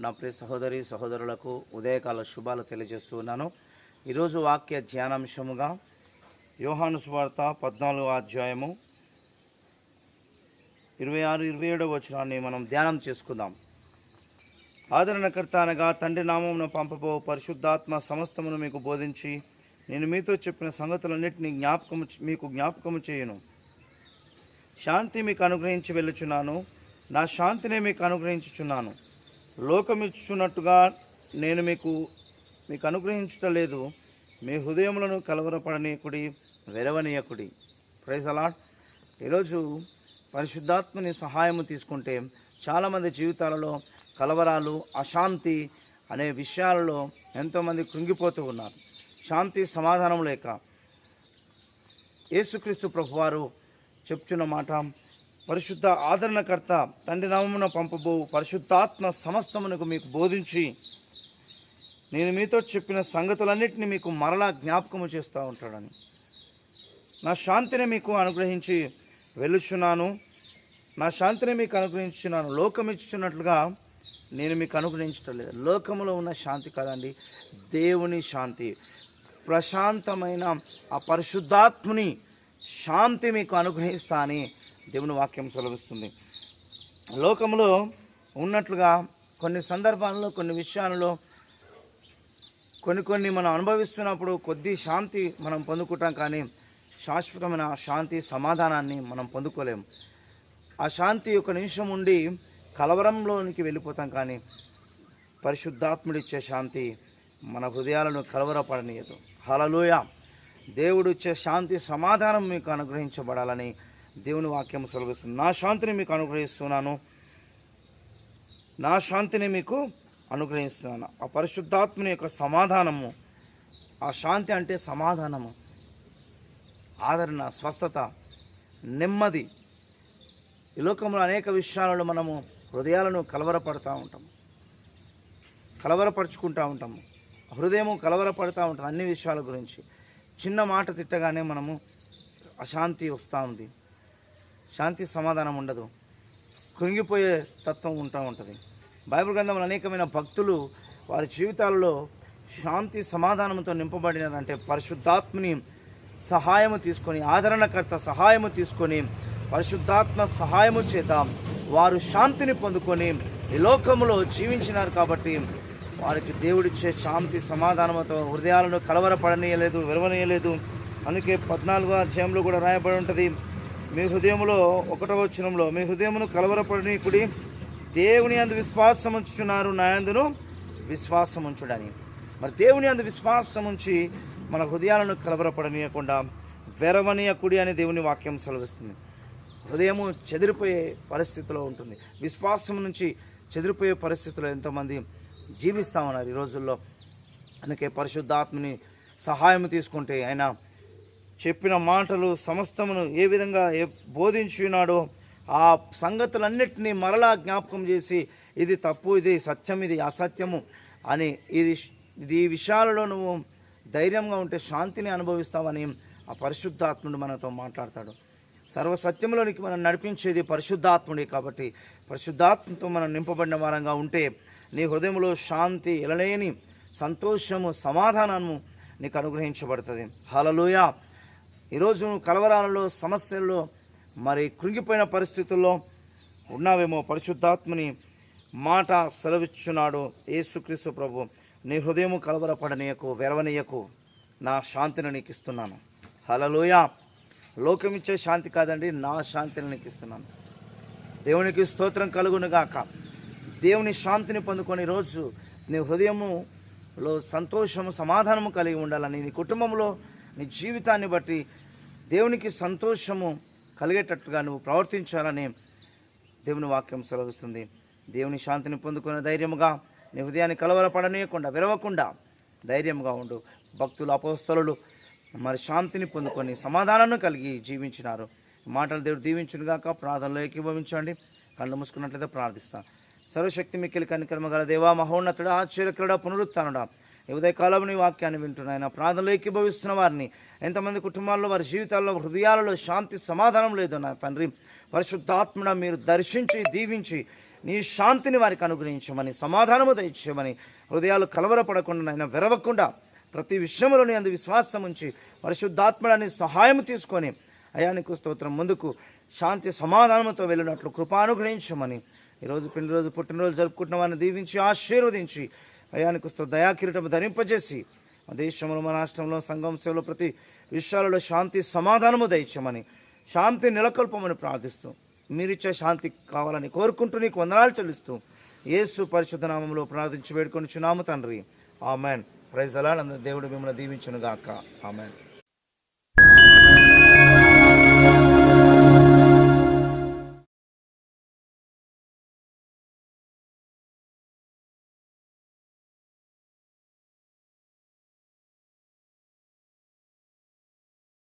నా ప్రియ సహోదరి సహోదరులకు ఉదయకాల శుభాలు తెలియజేస్తూ ఉన్నాను. ఈరోజు వాక్య ధ్యానాంశముగా యోహాను సువార్త పద్నాలుగో అధ్యాయము ఇరవై ఆరు ఇరవై ఏడవ వచనాన్ని మనం ధ్యానం చేసుకుందాం. ఆదరణకర్త అనగా తండ్రి నామమును పంపబో పరిశుద్ధాత్మ సమస్తమును మీకు బోధించి నేను మీతో చెప్పిన సంగతులన్నింటినీ జ్ఞాపకము మీకు జ్ఞాపకము చేయను. శాంతి మీకు అనుగ్రహించి వెళ్ళుచున్నాను. నా శాంతిని మీకు అనుగ్రహించుచున్నాను. లోకమిచ్చుచున్నట్టుగా నేను మీకు మీకు అనుగ్రహించటలేదు. మీ హృదయములను కలవరపడనీయకుడి వెరవనీయకుడి. ప్రైజ్ అలాట్ ఈరోజు పరిశుద్ధాత్మని సహాయము తీసుకుంటే చాలామంది జీవితాలలో కలవరాలు అశాంతి అనే విషయాలలో ఎంతోమంది కృంగిపోతూ ఉన్నారు. శాంతి సమాధానం లేక. యేసుక్రీస్తు ప్రభువారు చెప్తున్న మాట పరిశుద్ధ ఆదరణకర్త తండ్రి నామమున పంపబో పరిశుద్ధాత్మ సమస్తమునకు మీకు బోధించి నేను మీతో చెప్పిన సంగతులన్నింటినీ మీకు మరలా జ్ఞాపకము చేస్తూ ఉంటాడని. నా శాంతిని మీకు అనుగ్రహించి వెలుచున్నాను నా శాంతిని మీకు అనుగ్రహించున్నాను లోకం ఇచ్చినట్లుగా నేను మీకు అనుగ్రహించటం లేదు. లోకములో ఉన్న శాంతి కాదండి దేవుని శాంతి. ప్రశాంతమైన ఆ పరిశుద్ధాత్ముని శాంతి మీకు అనుగ్రహిస్తా అని దేవుని వాక్యం సెలవిస్తుంది. లోకంలో ఉన్నట్లుగా కొన్ని సందర్భాల్లో కొన్ని విషయాలలో కొన్ని కొన్ని మనం అనుభవిస్తున్నప్పుడు కొద్ది శాంతి మనం పొందుకుంటాం కానీ శాశ్వతమైన శాంతి సమాధానాన్ని మనం పొందుకోలేము ఆ శాంతి ఒక నిమిషం ఉండి కలవరంలోనికి వెళ్ళిపోతాం కానీ పరిశుద్ధాత్ముడిచ్చే శాంతి మన హృదయాలను కలవరపడనీయదు. హలలోయ దేవుడు ఇచ్చే శాంతి సమాధానం మీకు అనుగ్రహించబడాలని దేవుని వాక్యం సొలగిస్తుంది నా శాంతిని మీకు అనుగ్రహిస్తున్నాను. నా శాంతిని మీకు అనుగ్రహిస్తున్నాను. ఆ పరిశుద్ధాత్మని యొక్క సమాధానము ఆ శాంతి అంటే సమాధానము ఆదరణ స్వస్థత నెమ్మది. ఈ లోకంలో అనేక విషయాలలో మనము హృదయాలను కలవరపడుతూ ఉంటాము. కలవరపరుచుకుంటూ ఉంటాము. హృదయము కలవరపడుతూ ఉంటాం అన్ని విషయాల గురించి. చిన్న మాట తిట్టగానే మనము అశాంతి వస్తూ ఉంది. శాంతి సమాధానం ఉండదు. కృంగిపోయే తత్వం ఉంటూ ఉంటుంది. బైబిల్ గ్రంథంలో అనేకమైన భక్తులు వారి జీవితాలలో శాంతి సమాధానంతో నింపబడినారంటే పరిశుద్ధాత్మని సహాయము తీసుకొని ఆదరణకర్త సహాయము తీసుకొని పరిశుద్ధాత్మ సహాయము చేత వారు శాంతిని పొందుకొని ఈ లోకములో జీవించినారు కాబట్టి వారికి దేవుడిచ్చే శాంతి సమాధానంతో హృదయాలను కలవరపడనీయలేదు విరవనీయలేదు. అందుకే పద్నాలుగో అధ్యాయంలో కూడా రాయబడి ఉంటుంది మీ హృదయంలో ఒకటవ వచనంలో మీ హృదయమును కలవరపడనీకుడి దేవుని అందు విశ్వాసం ఉంచుచున్నారు నాయందును విశ్వాసం ఉంచుడని మరి దేవుని అందు విశ్వాసం ఉంచి మన హృదయాలను కలవరపడనీయకుండా వెరవనీయకుడి అని దేవుని వాక్యం సెలవిస్తుంది. హృదయము చెదిరిపోయే పరిస్థితిలో ఉంటుంది. విశ్వాసం నుంచి చెదిరిపోయే పరిస్థితిలో ఎంతోమంది జీవిస్తూ ఉన్నారు ఈ రోజుల్లో. అందుకే పరిశుద్ధాత్మని సహాయం తీసుకుంటే ఆయన చెప్పిన మాటలు సమస్తమును ఏ విధంగా ఏ బోధించున్నాడో ఆ సంగతులన్నిటినీ మరలా జ్ఞాపకం చేసి ఇది తప్పు ఇది సత్యం ఇది అసత్యము అని ఇది ఇది ఈ విషయాలలో నువ్వు ధైర్యంగా ఉంటే శాంతిని అనుభవిస్తావని ఆ పరిశుద్ధాత్ముడు మనతో మాట్లాడతాడు. సర్వసత్యంలోనికి మనం నడిపించేది పరిశుద్ధాత్ముడే కాబట్టి పరిశుద్ధాత్మతో మనం నింపబడిన వారంగా ఉంటే నీ హృదయంలో శాంతి ఎలలేని సంతోషము సమాధానము నీకు అనుగ్రహించబడుతుంది. హలలోయ ఈరోజు నువ్వు కలవరాలలో సమస్యల్లో మరి కృంగిపోయిన పరిస్థితుల్లో ఉన్నావేమో పరిశుద్ధాత్మని మాట సెలవిచ్చున్నాడు ఏసుక్రీస్తు ప్రభు. నీ హృదయము కలవరపడనీయకు వెరవనీయకు నా శాంతిని నీకు ఇస్తున్నాను హలలోయ లోకమిచ్చే శాంతి కాదండి నా శాంతిని నీకు ఇస్తున్నాను దేవునికి స్తోత్రం కలుగునుగాక. దేవుని శాంతిని పొందుకొని రోజు నీ హృదయములో సంతోషము సమాధానము కలిగి ఉండాలని నీ కుటుంబంలో నీ జీవితాన్ని బట్టి దేవునికి సంతోషము కలిగేటట్టుగా నువ్వు ప్రవర్తించాలని దేవుని వాక్యం సెలవిస్తుంది. దేవుని శాంతిని పొందుకునే ధైర్యముగా నీ హృదయాన్ని కలవరపడనీయకుండా విరవకుండా ధైర్యంగా ఉండు. భక్తులు అపోస్తలు మరి శాంతిని పొందుకొని సమాధానాన్ని కలిగి జీవించినారు. మాటలు దేవుడు దీవించునుగాక ప్రార్థనలో ఏకీభవించండి. కళ్ళు మూసుకున్నట్లయితే ప్రార్థిస్తాను సర్వశక్తి మిక్కిలి కనికర్మ గల దేవా మహోన్నతుడా ఆశ్చర్యకరుడా పునరుత్నుడా ఉదయకాలం నీ వాక్యాన్ని వింటున్నాయన ప్రార్థనలో ఏకీభవిస్తున్న వారిని. ఎంతమంది కుటుంబాల్లో వారి జీవితాల్లో హృదయాలలో శాంతి సమాధానం లేదు నా తండ్రి. పరిశుద్ధాత్మడ మీరు దర్శించి దీవించి నీ శాంతిని వారికి అనుగ్రహించమని సమాధానము దయచేయమని హృదయాలు కలవరపడకుండా నాయన విరవకుండా ప్రతి విషయంలోని అందు విశ్వాసం ఉంచి పరిశుద్ధాత్మడాన్ని సహాయం తీసుకొని అయానికి స్తోత్రం ముందుకు శాంతి సమాధానంతో వెళ్ళినట్లు కృపానుగ్రహించమని ఈరోజు పెళ్ళి రోజు పుట్టినరోజు జరుపుకుంటున్న వారిని దీవించి ఆశీర్వదించి అయానికి వస్తూ దయాకిరీటం ధరింపజేసి మా దేశంలో మన రాష్ట్రంలో సంఘం సేవలో ప్రతి విషయాలలో శాంతి సమాధానము దయచమని శాంతి నెలకొల్పమని ప్రార్థిస్తూ మీరిచ్చే శాంతి కావాలని కోరుకుంటూ నీకు వందనాలు చెల్లిస్తూ యేసు పరిశుద్ధ నామంలో ప్రార్థించి వేడుకొని చున్నాము తండ్రి. ఆమెన్. ప్రైజ్ అలా దేవుడు మిమ్మల్ని దీవించునుగాక. ఆమెన్.